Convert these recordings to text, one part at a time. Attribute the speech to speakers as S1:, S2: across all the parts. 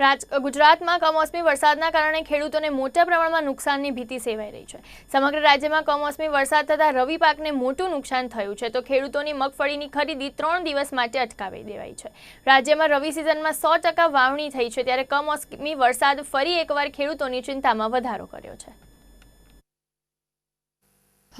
S1: રાજ, ગુજરાતમાં કમોસમી વરસાદના કારણે ખેડૂતોને મોટા પ્રમાણમાં નુકસાનની ભીતિ સેવાઈ રહી છે. સમગ્ર રાજ્યમાં કમોસમી વરસાદ થતાં રવિ પાકને મોટું નુકસાન થયું છે, તો ખેડૂતોની મગફળીની ખરીદી ત્રણ દિવસ માટે અટકાવી દેવાઈ છે. રાજ્યમાં રવિ સિઝનમાં સો ટકા વાવણી થઈ છે, ત્યારે કમોસમી વરસાદ ફરી એકવાર ખેડૂતોની ચિંતામાં વધારો કર્યો છે.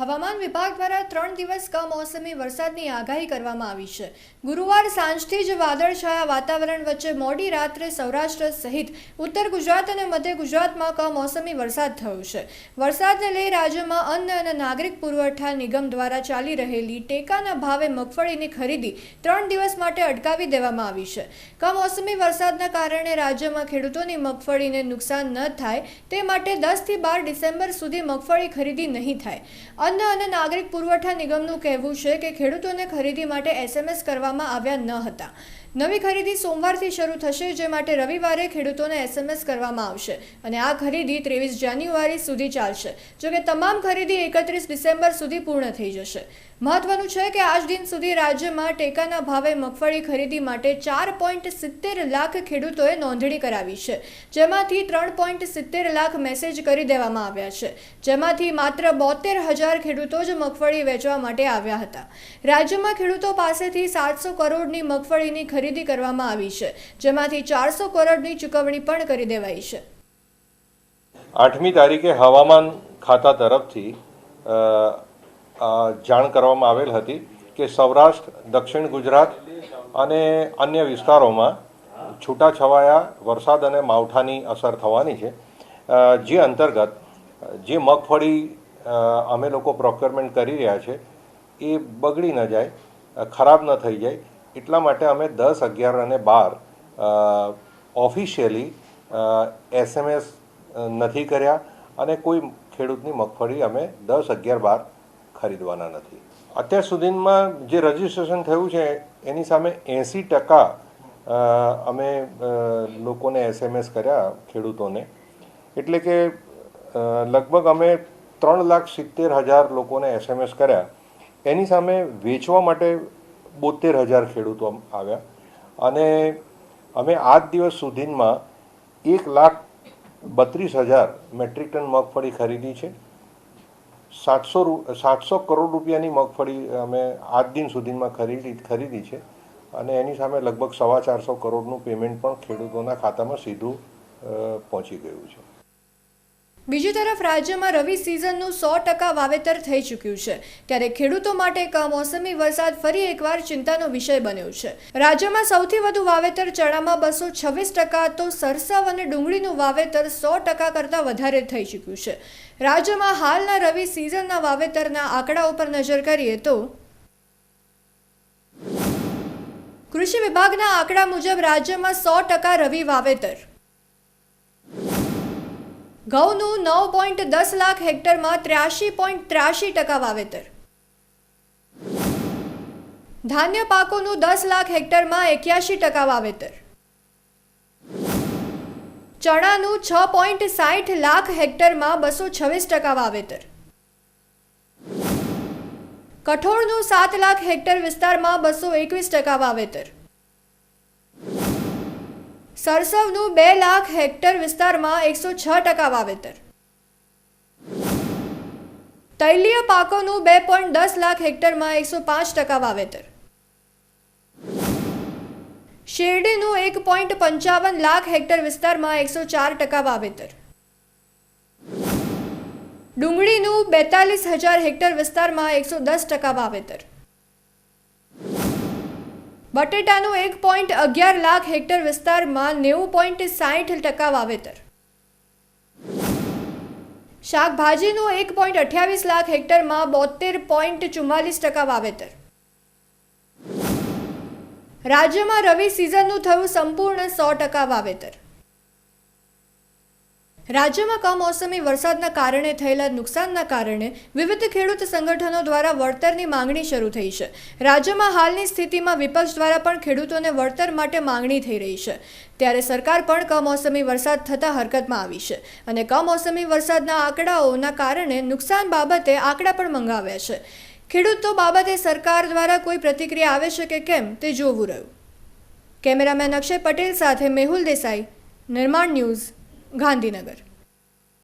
S2: હવામાન વિભાગ દ્વારા ત્રણ દિવસ કમોસમી વરસાદની આગાહી કરવામાં આવી છે. ગુરુવાર સાંજથી જ વાદળછાયા વાતાવરણ વચ્ચે મોડી રાત્રે સૌરાષ્ટ્ર સહિત ઉત્તર ગુજરાત અને મધ્ય ગુજરાતમાં કમોસમી વરસાદ થયો છે. વરસાદને લઈ રાજ્યમાં અન્ન અને નાગરિક પુરવઠા નિગમ દ્વારા ચાલી રહેલી ટેકાના ભાવે મગફળીની ખરીદી ત્રણ દિવસ માટે અટકાવી દેવામાં આવી છે. કમોસમી વરસાદના કારણે રાજ્યમાં ખેડૂતોની મગફળીને નુકસાન ન થાય તે માટે દસથી બાર ડિસેમ્બર સુધી મગફળી ખરીદી નહીં થાય. અન્ન અને નાગરિક પુરવઠા નિગમનું કહેવું છે કે ખેડૂતોને ખરીદી માટે એસએમએસ કરવામાં આવ્યા ન હતા. નવી ખરીદી સોમવારથી શરૂ થશે, જે માટે રવિવારે ખેડૂતોને એસએમએસ કરવામાં આવશે અને આ ખરીદી ત્રેવીસ જાન્યુઆરી સુધી ચાલશે, જોકે તમામ ખરીદી એકત્રીસ ડિસેમ્બર સુધી પૂર્ણ થઈ જશે. મહત્વનું છે કે આજ દિન સુધી રાજ્યમાં ટેકાના ભાવે મગફળી ખરીદી માટે ચાર પોઈન્ટ સિત્તેર લાખ ખેડૂતોએ નોંધણી કરાવી છે, જેમાંથી ત્રણ પોઈન્ટ સિત્તેર લાખ મેસેજ કરી દેવામાં આવ્યા છે, જેમાંથી માત્ર બોતેર હજાર ખેડૂતો જ મગફળી વેચવા માટે આવ્યા હતા. રાજ્યમાં ખેડૂતો પાસેથી સાતસો કરોડની મગફળીની ખરીદી કરવામાં આવી છે. જેમાંથી ચારસો કરોડની ચૂકવણી પણ કરી દેવાઈ છે.
S3: આઠમી તારીખે હવામાન ખાતા તરફથી જાણ કરવામાં આવેલ હતી કે સૌરાષ્ટ્ર, દક્ષિણ ગુજરાત અને અન્ય વિસ્તારોમાં છૂટાછવાયા વરસાદ અને માવઠાની અસર થવાની છે. જે અંતર્ગત, જે મગફળી અમે લોકો પ્રોક્યોરમેન્ટ કરી રહ્યા છે, એ બગડી ન જાય ખરાબ ન થઈ જાય એટલા માટે અમે દસ, અગિયાર અને બાર ઓફિશિયલી એસએમએસ નથી કર્યા અને કોઈ ખેડૂતની મગફળી અમે દસ, અગિયાર, બાર ખરીદવાના નથી. અત્યાર સુધીમાં જે રજીસ્ટ્રેશન થયું છે, એની સામે એંસી ટકા અમે લોકોને એસએમએસ કર્યા ખેડૂતોને. એટલે કે લગભગ અમે ત્રણ લાખ સિત્તેર હજાર લોકોને એસએમએસ કર્યા. એની સામે વેચવા માટે બોતેર હજાર ખેડૂતો આવ્યા. અને અમે આજ દિવસ સુધીમાં એક લાખ બત્રીસ હજાર મેટ્રિક ટન મગફળી ખરીદી છે. સાતસો સાતસો કરોડ રૂપિયાની મગફળી અમે આજ દિન સુધીમાં ખરીદી ખરીદી છે. અને એની સામે લગભગ સવા ચારસો કરોડનું પેમેન્ટ પણ ખેડૂતોના ખાતામાં સીધું પહોંચી ગયું છે.
S2: બીજી તરફ રાજ્યમાં રવિ સિઝનનું સો ટકા વાવેતર થઈ ચૂક્યું છે. ત્યારે ખેડૂતો માટે કમોસમી વરસાદ ફરી એકવાર ચિંતાનો વિષય બન્યો છે. રાજ્યમાં સૌથી વધુ વાવેતર ચણામાં બસો છવ્વીસ ટકા તો સરસવ અને ડુંગળીનું વાવેતર સો ટકા કરતાં વધારે થઈ ચૂક્યું છે. રાજ્યમાં હાલના રવિ સિઝનના વાવેતરના આંકડા ઉપર નજર કરીએ તો કૃષિ વિભાગના આંકડા મુજબ રાજ્યમાં સો ટકા રવિ વાવેતર ઘઉંનું નવ પોઈન્ટ દસ લાખ હેક્ટરમાં ત્ર્યાસી પોઈન્ટ ત્ર્યાસી ટકા વાવેતર. ધાન્ય પાકોનું દસ લાખ હેક્ટરમાં એક્યાસી ટકા વાવેતર. ચણાનું છ પોઈન્ટ સાઠ લાખ હેક્ટરમાં બસો છવ્વીસ ટકા વાવેતર. કઠોળનું સાત લાખ હેક્ટર વિસ્તારમાં બસો એકવીસ ટકા વાવેતર. સરસવનું બે લાખ હેક્ટર વિસ્તારમાં એકસો છ ટકા વાવેતર. તૈલીય પાકોનું બે પોઈન્ટ દસ લાખ હેક્ટરમાં એકસો પાંચ ટકા વાવેતર. શેરડીનું એક પોઈન્ટ પંચાવન લાખ હેક્ટર વિસ્તારમાં એકસો ચાર ટકા વાવેતર. ડુંગળીનું બેતાલીસ હજાર હેક્ટર વિસ્તારમાં એકસો દસ ટકા વાવેતર. બટેટાનું એક પોઈન્ટ અગિયાર લાખ હેક્ટર વિસ્તારમાં નેવું પોઈન્ટ સાઠ ટકા વાવેતર. શાકભાજીનું એક પોઈન્ટ અઠ્યાવીસ લાખ હેક્ટરમાં બોતેર પોઈન્ટ ચુમ્માલીસ ટકા વાવેતર. રાજ્યમાં રવિ સિઝનનું થયું સંપૂર્ણ સો ટકા વાવેતર. રાજ્યમાં કમોસમી વરસાદના કારણે થયેલા નુકસાનના કારણે વિવિધ ખેડૂત સંગઠનો દ્વારા વળતરની માંગણી શરૂ થઈ છે. રાજ્યમાં હાલની સ્થિતિમાં વિપક્ષ દ્વારા પણ ખેડૂતોને વળતર માટે માંગણી થઈ રહી છે. ત્યારે સરકાર પણ કમોસમી વરસાદ થતાં હરકતમાં આવી છે અને કમોસમી વરસાદના આંકડાઓના કારણે નુકસાન બાબતે આંકડા પણ મંગાવ્યા છે. ખેડૂતો બાબતે સરકાર દ્વારા કોઈ પ્રતિક્રિયા આવે છે કે કેમ તે જોવું રહ્યું. કેમેરામેન અક્ષય પટેલ સાથે મેહુલ દેસાઈ, નિર્માણ ન્યૂઝ ગાંધીનગર.